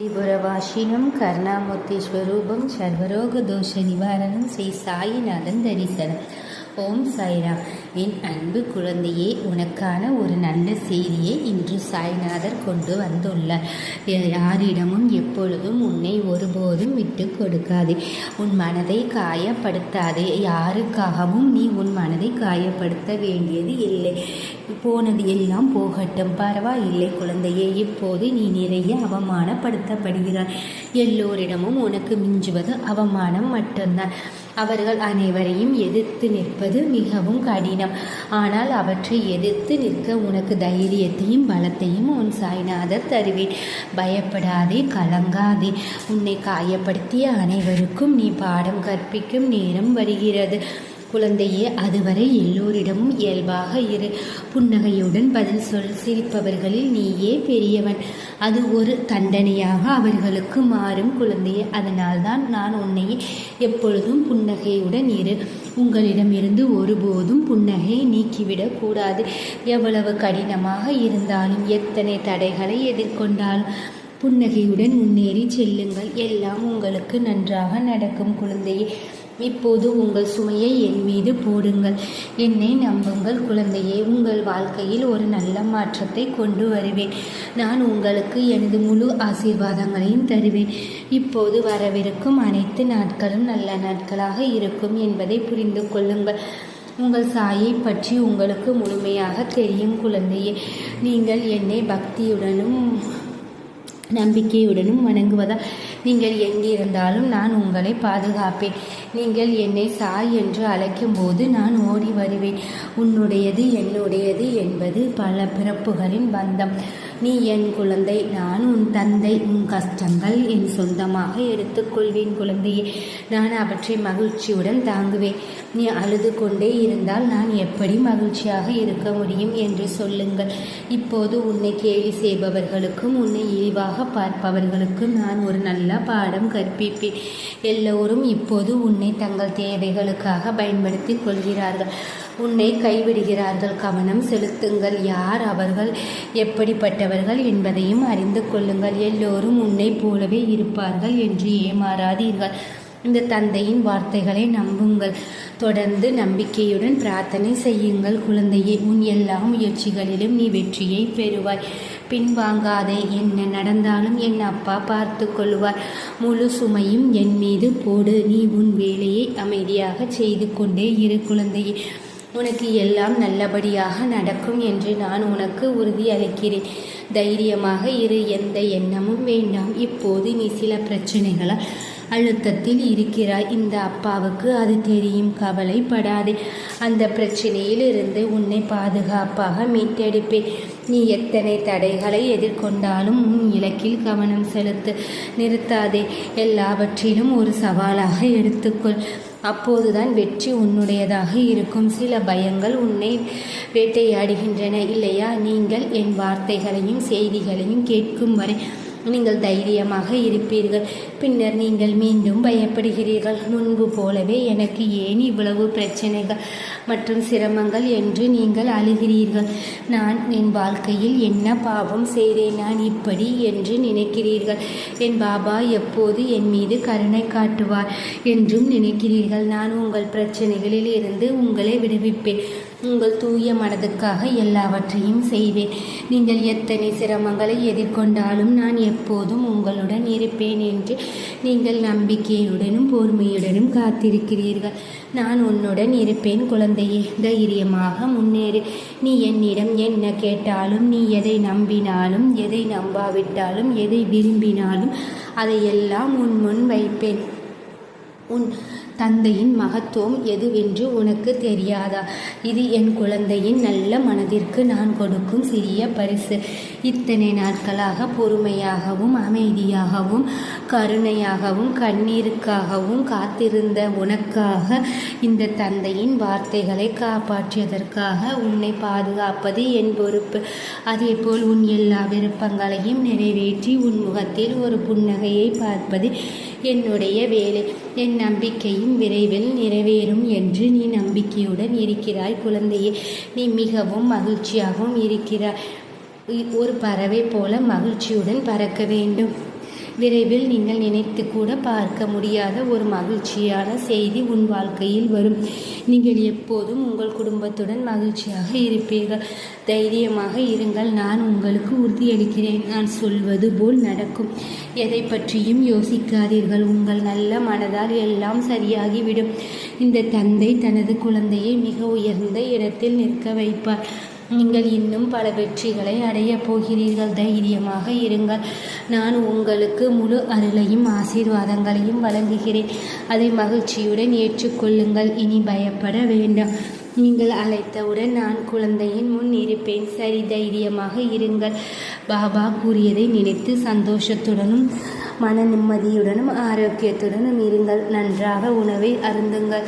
திபுரவாசினம் கருணாமூர்த்தி ஸ்வரூபம் சர்வரோக தோஷ நிவாரணம் ஸ்ரீ சாயிநாதன் தரிசனம் ஓம் சாய்ராம் என் அன்பு குழந்தையே உனக்கான ஒரு நல்ல செய்தியை இன்று சாய்நாதர் கொண்டு வந்துள்ளார். யாரிடமும் எப்பொழுதும் உன்னை ஒருபோதும் விட்டு கொடுக்காதே. உன் மனதை காயப்படுத்தாதே. யாருக்காகவும் நீ உன் மனதை காயப்படுத்த வேண்டியது இல்லை. போனது எல்லாம் போகட்டும். பரவாயில்லை குழந்தையே இப்போது நீ நிறைய அவமானப்படுத்தப்படுகிறாய். எல்லோரிடமும் உனக்கு மிஞ்சுவது அவமானம் மட்டும்தான். அவர்கள் அனைவரையும் எதிர்த்து நிற்பது மிகவும் கடினம். ஆனால் அவற்றை எதிர்த்து நிற்க உனக்கு தைரியத்தையும் பலத்தையும் உன் சாய்நாதர் தருவேன். பயப்படாதே கலங்காதே. உன்னை காயப்படுத்திய அனைவருக்கும் நீ பாடம் கற்பிக்கும் நேரம் வருகிறது. குழந்தையே அதுவரை எல்லோரிடமும் இயல்பாக இரு. புன்னகையுடன் பதில் சொல் சிரிப்பவர்களில் நீயே பெரியவன். அது ஒரு தண்டனையாக அவர்களுக்கு மாறும் குழந்தையே அதனால்தான் நான் உன்னை எப்பொழுதும் புன்னகையுடன் இரு. உங்களிடமிருந்து ஒருபோதும் புன்னகையை நீக்கிவிடக் கூடாது. எவ்வளவு கடினமாக இருந்தாலும் எத்தனை தடைகளை எதிர்கொண்டாலும் புன்னகையுடன் முன்னேறி செல்லுங்கள். எல்லாம் உங்களுக்கு நன்றாக நடக்கும் குழந்தையே. இப்போது உங்கள் சுமையை என் மீது போடுங்கள். என்னை நம்புங்கள் குழந்தையே உங்கள் வாழ்க்கையில் ஒரு நல்ல மாற்றத்தை கொண்டு வருவேன். நான் உங்களுக்கு எனது முழு ஆசீர்வாதங்களையும் தருவேன். இப்போது வரவிருக்கும் அனைத்து நாட்களும் நல்ல நாட்களாக இருக்கும் என்பதை புரிந்து கொள்ளுங்கள். உங்கள் சாயை பற்றி உங்களுக்கு முழுமையாக தெரியும் குழந்தையே. நீங்கள் என்னை பக்தியுடனும் நம்பிக்கையுடனும் வணங்குவதால் நீங்கள் எங்கிருந்தாலும் நான் உங்களை பாதுகாப்பேன். நீங்கள் என்னை சாய் என்று அழைக்கும்போது நான் ஓடி வருவேன். உன்னுடையது என்னுடையது என்பது பல பிறப்புகளின் பந்தம். நீ என் குழந்தை நான் உன் தந்தை உன் கஷ்டங்கள் என் சொந்தமாக எடுத்துக்கொள்வேன் குழந்தையே. நான் அவற்றை மகிழ்ச்சியுடன் தாங்குவேன். நீ அழுது கொண்டே இருந்தால் நான் எப்படி மகிழ்ச்சியாக இருக்க முடியும் என்று சொல்லுங்கள். இப்போது உன்னை கேலி செய்பவர்களுக்கும் உன்னை இழிவாக பார்ப்பவர்களுக்கும் நான் ஒரு நல்ல பாடம் கற்பிப்பேன். எல்லோரும் இப்போது உன்னை தங்கள் தேவைகளுக்காக பயன்படுத்தி கொள்கிறார்கள். உன்னை கைவிடுகிறார்கள். கவனம் செலுத்துங்கள். யார் அவர்கள்? எப்படிப்பட்டவர்கள் என்பதையும் அறிந்து கொள்ளுங்கள். எல்லோரும் உன்னை போலவே இருப்பார்கள் என்று ஏமாறாதீர்கள். இந்த தந்தையின் வார்த்தைகளை நம்புங்கள். தொடர்ந்து நம்பிக்கையுடன் பிரார்த்தனை செய்யுங்கள். குழந்தையே உன் எல்லா முயற்சிகளிலும் நீ வெற்றியை பெறுவாய். பின்வாங்காதே. என்ன நடந்தாலும் என் அப்பா பார்த்து கொள்வார். முழு சுமையும் என் மீது போடு. நீ உன் வேலையை அமைதியாக செய்து கொண்டே இரு குழந்தையே. உனக்கு எல்லாம் நல்லபடியாக நடக்கும் என்று நான் உனக்கு உறுதி அளிக்கிறேன். தைரியமாக இரு எந்த எண்ணமும் வேண்டாம். இப்போது நீ சில பிரச்சனைகளால் அழுத்தத்தில் இருக்கிறாய். இந்த அப்பாவுக்கு அது தெரியும். கவலைப்படாதே. அந்த பிரச்சனையிலிருந்து உன்னை பாதுகாப்பாக மீட்டெடுப்பேன். நீ எத்தனை தடைகளை எதிர்கொண்டாலும் உன் இலக்கில் கவனம் செலுத்து நிறுத்தாதே. எல்லாவற்றிலும் ஒரு சவாலாக எடுத்துக்கொள். அப்போதுதான் வெற்றி உன்னுடையதாக இருக்கும். சில பயங்கள் உன்னை வேட்டையாடுகின்றன. இல்லையா? நீங்கள் என் வார்த்தைகளையும் செய்திகளையும் கேட்கும் வரை நீங்கள் தைரியமாக இருப்பீர்கள். பின்னர் நீங்கள் மீண்டும் பயப்படுகிறீர்கள். முன்பு போலவே எனக்கு ஏன் இவ்வளவு பிரச்சனைகள் மற்றும் சிரமங்கள் என்று நீங்கள் அழுகிறீர்கள்? நான் என் வாழ்க்கையில் என்ன பாவம் செய்தேன்? நான் இப்படி என்று நினைக்கிறீர்கள். என் பாபா எப்போது என் மீது கருணை காட்டுவார் என்றும் நினைக்கிறீர்கள். நான் உங்கள் பிரச்சனைகளில் இருந்து உங்களை விடுவிப்பேன். உங்கள் தூய மனதுக்காக எல்லாவற்றையும் செய்வேன். நீங்கள் எத்தனை சிரமங்களை எதிர்கொண்டாலும் நான் எப்போதும் உங்களுடன் இருப்பேன் என்று நீங்கள் நம்பிக்கையுடனும் பொறுமையுடனும் காத்திருக்கிறீர்கள். நான் உன்னுடன் இருப்பேன் குழந்தையே தைரியமாக முன்னேறு. நீ என்னிடம் என்ன கேட்டாலும் நீ எதை நம்பினாலும் எதை நம்பாவிட்டாலும் எதை விரும்பினாலும் அதையெல்லாம் உன் முன் வைப்பேன். உன் தந்தையின் மகத்துவம் எதுவென்று உனக்கு தெரியாதா? இது என் குழந்தையின் நல்ல மனதிற்கு நான் கொடுக்கும் சிறிய பரிசு. இத்தனை நாட்களாக பொறுமையாகவும் அமைதியாகவும் கருணையாகவும் கண்ணீருக்காகவும் காத்திருந்த உனக்காக இந்த தந்தையின் வார்த்தைகளை காப்பாற்றியதற்காக உன்னை பாதுகாப்பது என் பொறுப்பு. அதேபோல் உன் எல்லா விருப்பங்களையும் நிறைவேற்றி உன் முகத்தில் ஒரு புன்னகையை பார்ப்பது என்னுடைய வேலை. என் நம்பிக்கையும் விரைவில் நிறைவேறும் என்று நீ நம்பிக்கையுடன் இருக்கிறாய் குழந்தையே. நீ மிகவும் மகிழ்ச்சியாகவும் இருக்கிறாய். ஒரு பறவை போல மகிழ்ச்சியுடன் பறக்க வேண்டும். விரைவில் நீங்கள் நினைத்து கூட பார்க்க முடியாத ஒரு மகிழ்ச்சியான செய்தி உன் வாழ்க்கையில் வரும். நீங்கள் எப்போதும் உங்கள் குடும்பத்துடன் மகிழ்ச்சியாக இருப்பீர்கள். தைரியமாக இருங்கள் நான் உங்களுக்கு உறுதியளிக்கிறேன். நான் சொல்வது போல் நடக்கும். எதை பற்றியும் யோசிக்காதீர்கள். உங்கள் நல்ல மனதால் எல்லாம் சரியாகிவிடும். இந்த தந்தை தனது குழந்தையை மிக உயர்ந்த இடத்தில் நிற்க வைப்பார். நீங்கள் இன்னும் பல வெற்றிகளை அடையப் போகிறீர்கள். தைரியமாக இருங்கள். நான் உங்களுக்கு முழு அருளையும் ஆசீர்வாதங்களையும் வழங்குகிறேன். அதை மகிழ்ச்சியுடன் ஏற்றுக்கொள்ளுங்கள். இனி பயப்பட வேண்டாம். நீங்கள் அழைத்தவுடன் நான் குழந்தையின் முன் இருப்பேன். சரி தைரியமாக இருங்கள். பாபா கூறியதை நினைத்து சந்தோஷத்துடனும் மன நிம்மதியுடனும் ஆரோக்கியத்துடனும் இருங்கள். நன்றாக உணவை அருந்துங்கள்.